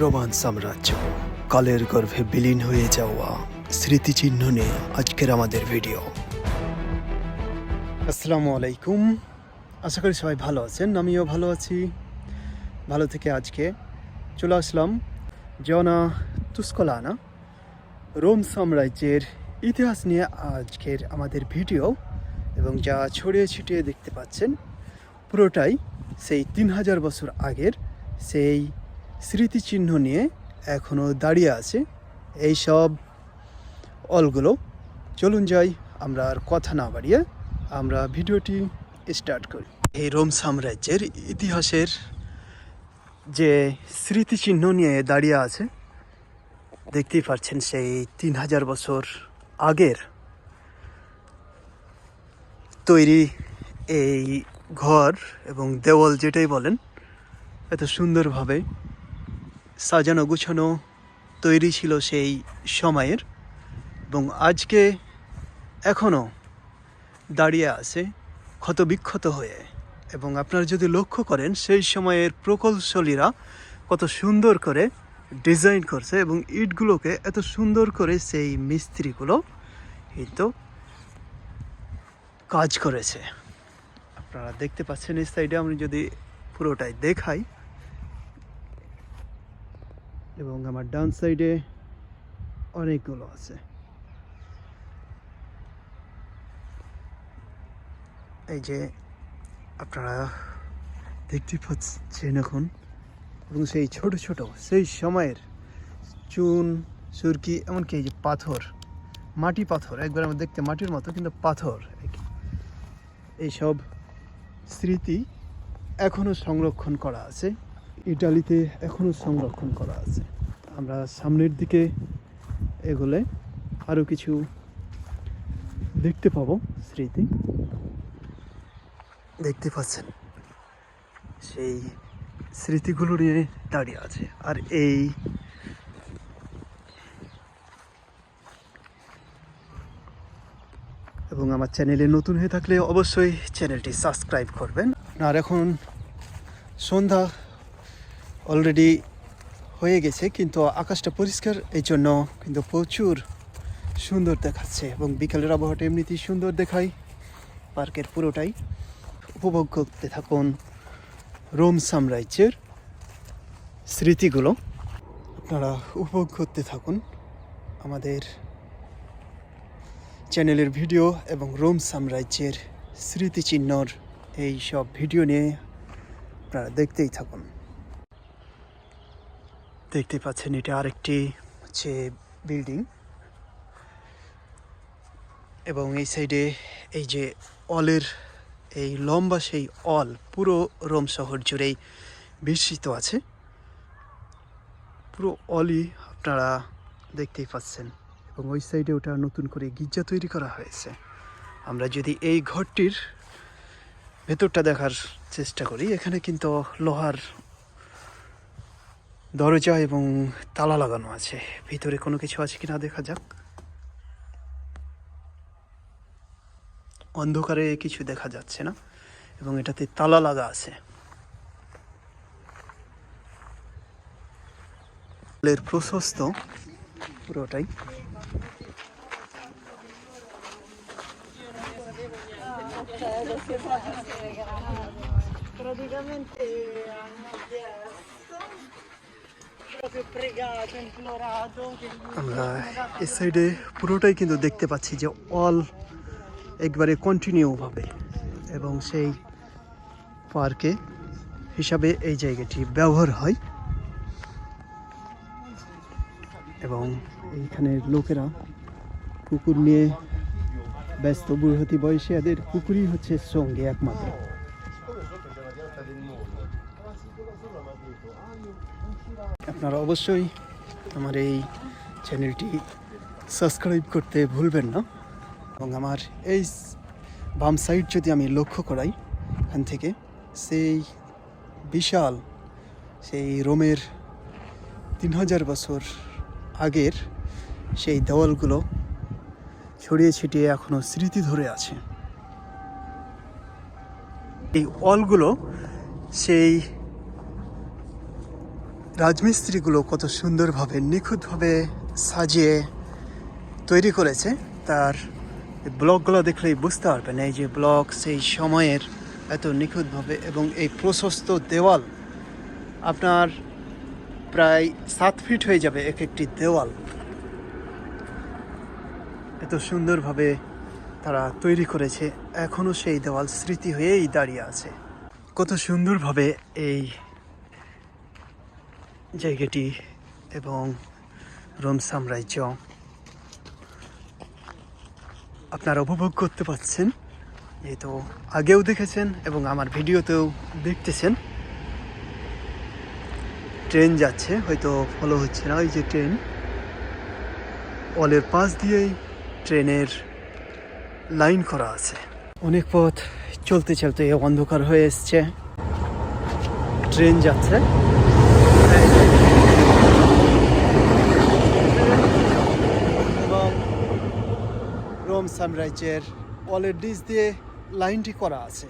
Roman সাম্রাজ্য। কালের গর্ভে বিলীন হয়ে যাওয়া স্মৃতিচিহ্ন নিয়ে আজকের আমাদের ভিডিও। আসসালামু আলাইকুম। আশা করি সবাই ভালো আছেন, আমিও ভালো আছি। ভালো থেকে আজকে চলে আসলাম জনা তুস্কলানা, রোম সাম্রাজ্যের ইতিহাস নিয়ে আজকের আমাদের ভিডিও এবং যা ছড়িয়ে ছিটিয়ে দেখতে পাচ্ছেন, পুরোটাই সেই তিন হাজার বছর আগের সেই স্মৃতিচিহ্ন নিয়ে এখনও দাঁড়িয়ে আছে এই সব অলগুলো। চলুন যাই, আমরা আর কথা না বাড়িয়ে আমরা ভিডিওটি স্টার্ট করি। এই রোম সাম্রাজ্যের ইতিহাসের যে স্মৃতিচিহ্ন নিয়ে দাঁড়িয়ে আছে, দেখতেই পাচ্ছেন সেই তিন হাজার বছর আগের তৈরি এই ঘর এবং দেওয়াল যেটাই বলেন, এত সুন্দরভাবে সাজানো গুছানো তৈরি ছিল সেই সময়ের এবং আজকে এখনও দাঁড়িয়ে আছে ক্ষতবিক্ষত হয়ে। এবং আপনারা যদি লক্ষ্য করেন, সেই সময়ের প্রকৌশলীরা কত সুন্দর করে ডিজাইন করছে এবং ইটগুলোকে এত সুন্দর করে সেই মিস্ত্রিগুলো কিন্তু কাজ করেছে। আপনারা দেখতে পাচ্ছেন এই সাইডে আমি যদি পুরোটাই দেখাই এবং আমার ডান সাইডে অনেকগুলো আছে। এই যে আপনারা দেখতে পাচ্ছেন এখন, এবং সেই ছোট ছোট, সেই সময়ের চুন, সুরকি, এমনকি এই যে পাথর, মাটি পাথর, একবার আমার দেখতে মাটির মতো, কিন্তু পাথর এইসব স্মৃতি এখনও সংরক্ষণ করা আছে, ইটালিতে এখনও সংরক্ষণ করা আছে। আমরা সামনের দিকে এগোলে আরও কিছু দেখতে পাবো স্মৃতি। দেখতে পাচ্ছেন, সেই স্মৃতিগুলো নিয়ে দাঁড়িয়ে আছে। আর এই এবং আমার চ্যানেলে নতুন হয়ে থাকলে অবশ্যই চ্যানেলটি সাবস্ক্রাইব করবেন। আর এখন সন্ধ্যা অলরেডি হয়ে গেছে, কিন্তু আকাশটা পরিষ্কার এই জন্য কিন্তু প্রচুর সুন্দর দেখাচ্ছে এবং বিকালের আবহাওয়াটা এমনিতেই সুন্দর দেখায়। পার্কের পুরোটাই উপভোগ করতে থাকুন রোম সাম্রাজ্যের স্মৃতিগুলো। আপনারা উপভোগ করতে থাকুন আমাদের চ্যানেলের ভিডিও এবং রোম সাম্রাজ্যের স্মৃতিচিহ্নর এই সব ভিডিও নিয়ে আপনারা দেখতেই থাকুন। দেখতে পাচ্ছেন, এটা আরেকটি হচ্ছে বিল্ডিং। এবং এই সাইডে এই যে অলের, এই লম্বা সেই অল, পুরো রোম শহর জুড়েই বিস্তৃত আছে। পুরো অলই আপনারা দেখতেই পাচ্ছেন। এবং ওই সাইডে ওটা নতুন করে গির্জা তৈরি করা হয়েছে। আমরা যদি এই ঘরটির ভেতরটা দেখার চেষ্টা করি, এখানে কিন্তু লোহার দরজা এবং তালা লাগানো আছে। ভিতরে কোনো কিছু আছে কিনা দেখা যাক। অন্ধকারে কিছু দেখা যাচ্ছে না এবং এটাতে তালা লাগা আছে। প্রশস্ত পুরোটাই। Praticamente hanno chiesto আমরা এই সাইডে পুরোটাই কিন্তু দেখতে পাচ্ছি যে অল একবারে কন্টিনিউভাবে এবং সেই পার্কে হিসাবে এই জায়গাটি ব্যবহার হয়। এবং এইখানে লোকেরা কুকুর নিয়ে ব্যস্ত বুড়হতি বয়সে এদের কুকুরই হচ্ছে সঙ্গে একমাত্র। আপনারা অবশ্যই আমার এই চ্যানেলটি সাবস্ক্রাইব করতে ভুলবেন না এবং আমার এই বাম সাইড যদি আমি লক্ষ্য করাই, এখান থেকে সেই বিশাল, সেই রোমের তিন হাজার বছর আগের সেই দেওয়ালগুলো ছড়িয়ে ছিটিয়ে এখনও স্মৃতি ধরে আছে। এই অলগুলো সেই রাজমিস্ত্রিগুলো কত সুন্দরভাবে নিখুঁতভাবে সাজিয়ে তৈরি করেছে, তার ব্লকগুলো দেখলেই বুঝতে পারবেন, এই যে ব্লক সেই সময়ের এত নিখুঁতভাবে এবং এই প্রশস্ত দেওয়াল আপনার প্রায় সাত ফিট হয়ে যাবে এক একটি দেওয়াল। এত সুন্দরভাবে তারা তৈরি করেছে এখনও সেই দেওয়াল স্মৃতি হয়েই দাঁড়িয়ে আছে। কত সুন্দরভাবে এই জায়গাটি এবং রোম সাম্রাজ্য। আপনারা উপভোগ করতে পাচ্ছেন। যেহেতু আগেও দেখেছেন এবং আমার ভিডিওতেও দেখতেছেন। ট্রেন যাচ্ছে, হয়তো ফলো হচ্ছে না, ওই যে ট্রেন। ওয়ালের পাশ দিয়েই ট্রেনের লাইন করা আছে। অনেক পথ চলতে চলতে অন্ধকার হয়ে এসছে। ট্রেন যাচ্ছে এবং রোম সাম্রাজ্যের ওয়ালের ডিস দিয়ে লাইনটি করা আছে।